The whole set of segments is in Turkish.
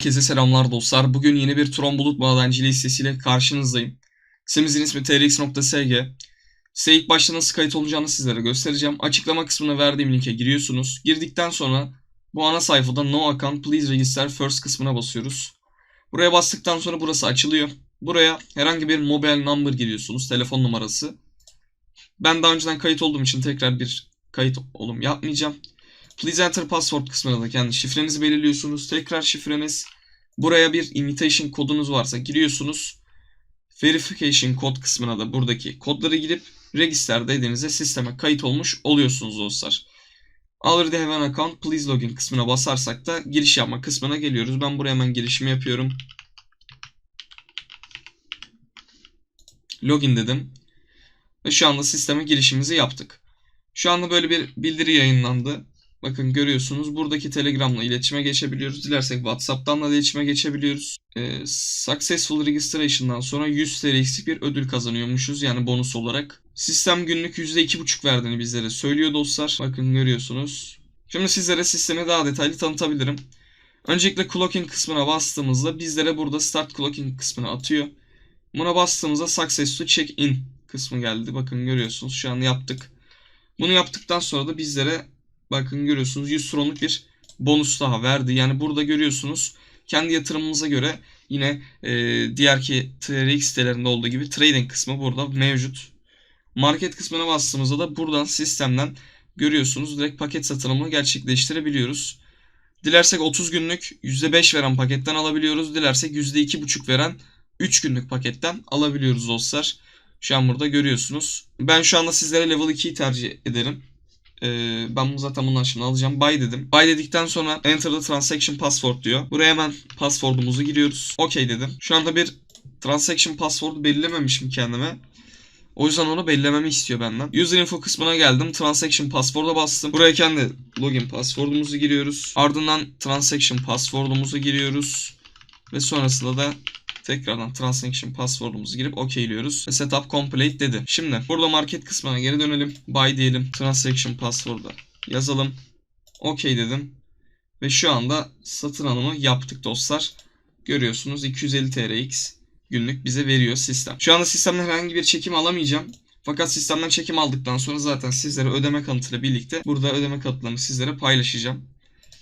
Herkese selamlar dostlar. Bugün yeni bir Tron Bulut madenciliği listesiyle karşınızdayım. Sitemizin ismi trx.sg. Size ilk başta nasıl kayıt olacağını sizlere göstereceğim. Açıklama kısmına verdiğim linke giriyorsunuz. Girdikten sonra bu ana sayfada No Account Please Register First kısmına basıyoruz. Buraya bastıktan sonra burası açılıyor. Buraya herhangi bir mobile number giriyorsunuz. Telefon numarası. Ben daha önceden kayıt olduğum için tekrar bir kayıt olum yapmayacağım. Please enter password kısmına da kendi şifrenizi belirliyorsunuz. Tekrar şifreniz. Buraya bir invitation kodunuz varsa giriyorsunuz. Verification kod kısmına da buradaki kodları girip register dediğinizde sisteme kayıt olmuş oluyorsunuz dostlar. Already have an account please login kısmına basarsak da giriş yapma kısmına geliyoruz. Ben buraya hemen girişimi yapıyorum. Login dedim. Ve şu anda sisteme girişimizi yaptık. Şu anda böyle bir bildiri yayınlandı. Bakın görüyorsunuz buradaki Telegram'la iletişime geçebiliyoruz. Dilersek WhatsApp'tan da iletişime geçebiliyoruz. Ee, successful Registration'dan sonra 100 TL'lik bir ödül kazanıyormuşuz yani bonus olarak. Sistem günlük %2.5 verdiğini bizlere söylüyor dostlar. Bakın görüyorsunuz. Şimdi sizlere sistemi daha detaylı tanıtabilirim. Öncelikle clocking kısmına bastığımızda bizlere burada start clocking kısmına atıyor. Buna bastığımızda successful check in kısmı geldi. Bakın görüyorsunuz şu an yaptık. Bunu yaptıktan sonra da bizlere bakın görüyorsunuz 100 tronluk bir bonus daha verdi. Yani burada görüyorsunuz kendi yatırımımıza göre yine e, diğerki TRX sitelerinde olduğu gibi trading kısmı burada mevcut. Market kısmına bastığımızda da buradan sistemden görüyorsunuz direkt paket satılımını gerçekleştirebiliyoruz. Dilersek 30 günlük %5 veren paketten alabiliyoruz. Dilersek %2,5 veren 3 günlük paketten alabiliyoruz dostlar. Şu an burada görüyorsunuz. Ben şu anda sizlere level 2'yi tercih ederim. Ee, ben bunu zaten bundan şimdi alacağım. Buy dedim. Buy dedikten sonra enter the transaction password diyor. Buraya hemen password'umuzu giriyoruz. OK dedim. Şu anda bir transaction password belirlememişim kendime. O yüzden onu belirlememi istiyor benden. User info kısmına geldim. Transaction password'a bastım. Buraya kendi login password'umuzu giriyoruz. Ardından transaction password'umuzu giriyoruz. Ve sonrasında da tekrardan transaction password'umuzu girip okeyliyoruz. Setup complete dedi. Şimdi burada market kısmına geri dönelim. Buy diyelim. Transaction password'a yazalım. Okey dedim. Ve şu anda satın alımı yaptık dostlar. Görüyorsunuz 250 TRX günlük bize veriyor sistem. Şu anda sistemden herhangi bir çekim alamayacağım. Fakat sistemden çekim aldıktan sonra zaten sizlere ödeme kanıtıyla birlikte burada ödeme kanıtlarını sizlere paylaşacağım.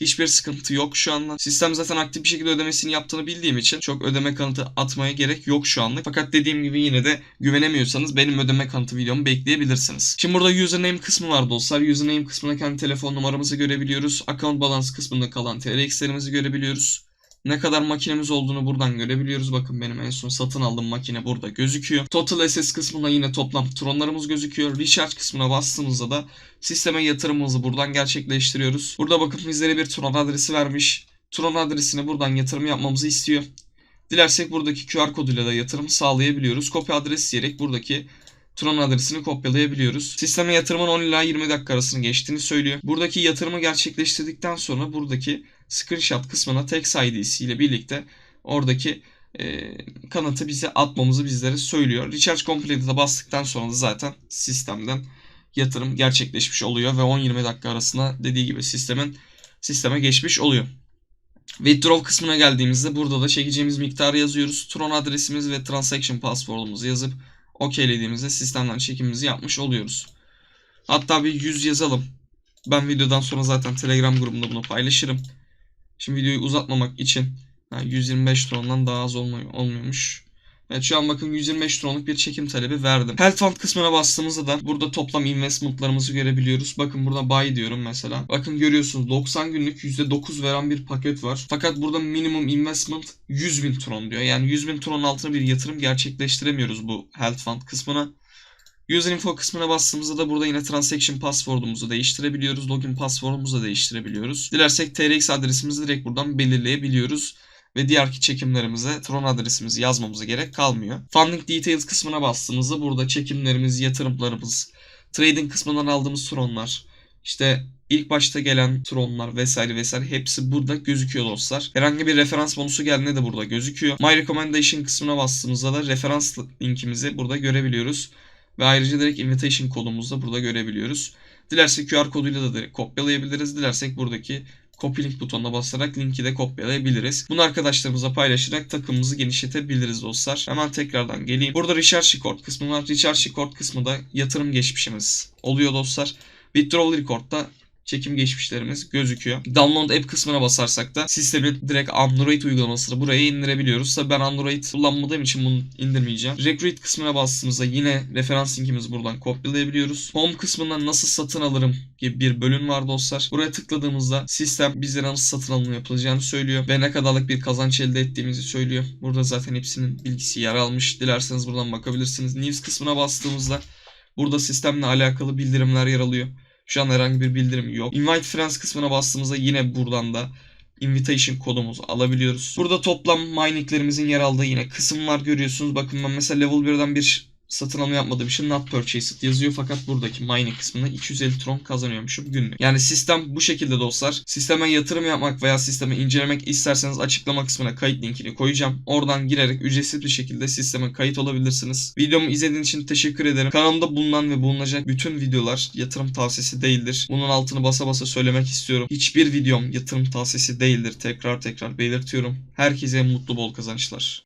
Hiçbir sıkıntı yok şu anda. Sistem zaten aktif bir şekilde ödemesini yaptığını bildiğim için çok ödeme kanıtı atmaya gerek yok şu anlık. Fakat dediğim gibi yine de güvenemiyorsanız benim ödeme kanıtı videomu bekleyebilirsiniz. Şimdi burada username kısmı var dostlar. Username kısmına kendi telefon numaramızı görebiliyoruz. Account balance kısmında kalan TRX'lerimizi görebiliyoruz. Ne kadar makinemiz olduğunu buradan görebiliyoruz. Bakın benim en son satın aldığım makine burada gözüküyor. Total SS kısmında yine toplam tronlarımız gözüküyor. Recharge kısmına bastığımızda da sisteme yatırımımızı buradan gerçekleştiriyoruz. Burada bakın bizlere bir tron adresi vermiş. Tron adresine buradan yatırım yapmamızı istiyor. Dilersek buradaki QR koduyla da yatırım sağlayabiliyoruz. Kopya adresi diyerek buradaki Tron adresini kopyalayabiliyoruz. Sisteme yatırımın 10 ila 20 dakika arasını geçtiğini söylüyor. Buradaki yatırımı gerçekleştirdikten sonra buradaki screenshot kısmına text ID'si ile birlikte oradaki e, kanıtı bize atmamızı bizlere söylüyor. Recharge Complete'e bastıktan sonra da zaten sistemden yatırım gerçekleşmiş oluyor ve 10-20 dakika arasında dediği gibi sistemin sisteme geçmiş oluyor. Withdraw kısmına geldiğimizde burada da çekeceğimiz miktarı yazıyoruz. Tron adresimiz ve transaction password'umuzu yazıp okeylediğimizde sistemden çekimimizi yapmış oluyoruz. Hatta bir 100 yazalım. Ben videodan sonra zaten Telegram grubunda bunu paylaşırım. Şimdi videoyu uzatmamak için yani 125 trondan daha az olmuyor, olmuyormuş. Evet şu an bakın 125 tronluk bir çekim talebi verdim. Health Fund kısmına bastığımızda da burada toplam investmentlarımızı görebiliyoruz. Bakın burada buy diyorum mesela. Bakın görüyorsunuz 90 günlük %9 veren bir paket var. Fakat burada minimum investment 100 bin tron diyor. Yani 100 bin tronun altına bir yatırım gerçekleştiremiyoruz bu Health Fund kısmına. User info kısmına bastığımızda da burada yine transaction password'umuzu değiştirebiliyoruz. Login password'umuzu da değiştirebiliyoruz. Dilersek TRX adresimizi direkt buradan belirleyebiliyoruz. Ve diğerki çekimlerimize Tron adresimizi yazmamıza gerek kalmıyor. Funding Details kısmına bastığımızda burada çekimlerimiz, yatırımlarımız, trading kısmından aldığımız Tronlar, işte ilk başta gelen Tronlar vesaire vesaire hepsi burada gözüküyor dostlar. Herhangi bir referans bonusu geldiğinde de burada gözüküyor. My Recommendation kısmına bastığımızda da referans linkimizi burada görebiliyoruz. Ve ayrıca direkt invitation kodumuzu da burada görebiliyoruz. Dilersek QR koduyla da direkt kopyalayabiliriz. Dilersek buradaki copy link butonuna basarak linki de kopyalayabiliriz. Bunu arkadaşlarımıza paylaşarak takımımızı genişletebiliriz dostlar. Hemen tekrardan geleyim. Burada Recharge Record kısmı var. Recharge Record kısmı da yatırım geçmişimiz oluyor dostlar. Withdrawal Record'da çekim geçmişlerimiz gözüküyor. Download app kısmına basarsak da sistemin direkt Android uygulamasını buraya indirebiliyoruz. Tabii ben Android kullanmadığım için bunu indirmeyeceğim. Recruit kısmına bastığımızda yine referans linkimizi buradan kopyalayabiliyoruz. Home kısmından nasıl satın alırım gibi bir bölüm var dostlar. Buraya tıkladığımızda sistem bizlere nasıl satın alımı yapılacağını söylüyor ve ne kadarlık bir kazanç elde ettiğimizi söylüyor. Burada zaten hepsinin bilgisi yer almış. Dilerseniz buradan bakabilirsiniz. News kısmına bastığımızda burada sistemle alakalı bildirimler yer alıyor. Şu an herhangi bir bildirim yok. Invite Friends kısmına bastığımızda yine buradan da invitation kodumuzu alabiliyoruz. Burada toplam mininglerimizin yer aldığı yine kısım var görüyorsunuz. Bakın ben mesela level 1'den bir satın alma yapmadığım için not purchased yazıyor fakat buradaki mining kısmında 250 tron kazanıyormuşum günlük. Yani sistem bu şekilde dostlar. Sisteme yatırım yapmak veya sistemi incelemek isterseniz açıklama kısmına kayıt linkini koyacağım. Oradan girerek ücretsiz bir şekilde sisteme kayıt olabilirsiniz. Videomu izlediğiniz için teşekkür ederim. Kanalımda bulunan ve bulunacak bütün videolar yatırım tavsiyesi değildir. Bunun altını basa basa söylemek istiyorum. Hiçbir videom yatırım tavsiyesi değildir. Tekrar tekrar belirtiyorum. Herkese mutlu bol kazançlar.